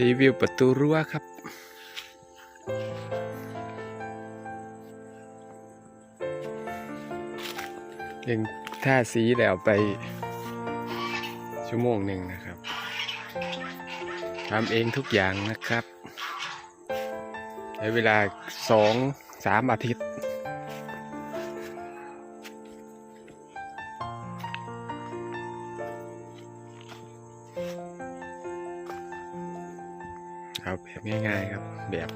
รีวิวประตูรั้วครับยังท่าสีแล้วไปชั่วโมงหนึ่งนะครับทำเองทุกอย่างนะครับ ใช้เวลาสองสามอาทิตย์ ครับแบบง่าย ๆ ครับแบบ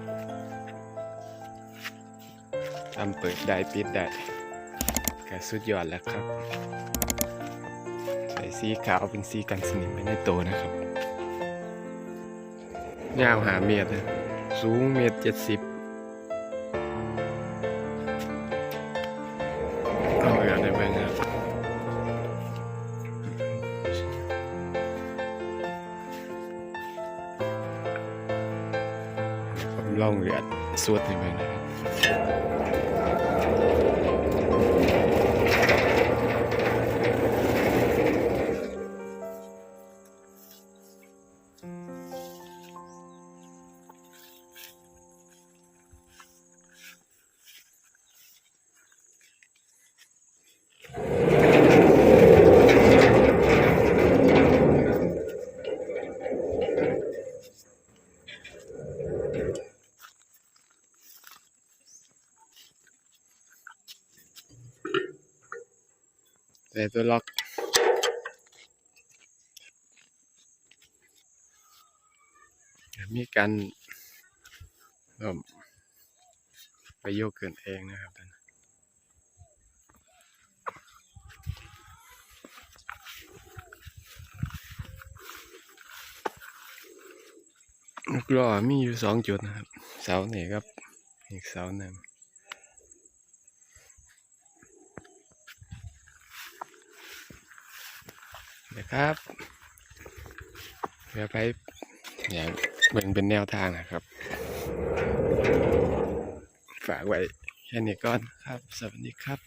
ทำเปิดได้ปิดได้ก็สุดยอดแล้วครับ ใส่สีขาวเป็นสีกันสนิมไปในโตวนะครับ ยาวหาเมตรนะสูงเมตรเจ็ดสิบ ล่องเรือสวดให้เบิ่งนะครับ ใส่ตัวล็อกมีการเริ่มไปโยกเกินเองนะครับท่านลูกล้อมีอยู่สองจุดนะครับ เสานี่ครับ อีกเสาหนึ่ง นะครับเดี๋ยวไปอย่างเบ่งเป็นแนวทางนะครับ ฝากไว้แค่นี้ก่อนครับ สวัสดีครับ